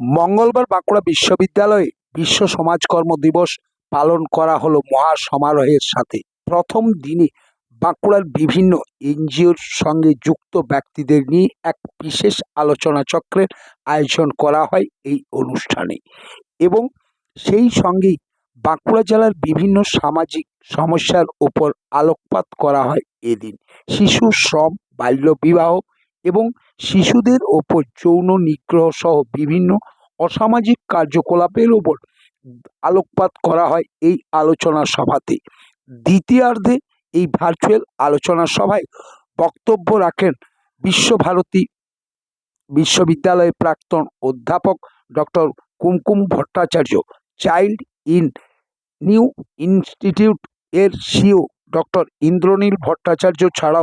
মঙ্গলবার বাঁকুড়া বিশ্ববিদ্যালয়ে বিশ্ব সমাজকর্ম দিবস পালন করা হলো মহা সমারোহের সাথে। প্রথম দিনে বাঁকুড়ার বিভিন্ন এনজিওর সঙ্গে যুক্ত ব্যক্তিদের নিয়ে এক বিশেষ আলোচনা চক্রের আয়োজন করা হয় এই অনুষ্ঠানে এবং সেই সঙ্গেই বাঁকুড়া জেলার বিভিন্ন সামাজিক সমস্যার ওপর আলোকপাত করা হয় এদিন। শিশু শ্রম, বাল্যবিবাহ এবং শিশুদের ওপর যৌন নিগ্রহ সহ বিভিন্ন অসামাজিক কার্যকলাপের ওপর আলোকপাত করা হয় এই আলোচনা সভাতে। দ্বিতীয়ার্ধে এই ভার্চুয়াল আলোচনা সভায় বক্তব্য রাখেন বিশ্বভারতী বিশ্ববিদ্যালয়ের প্রাক্তন অধ্যাপক doctor Kumkum Bhattacharya, child in need institute এর সিও ডক্টর ইন্দ্রনীল ভট্টাচার্য ছাড়াও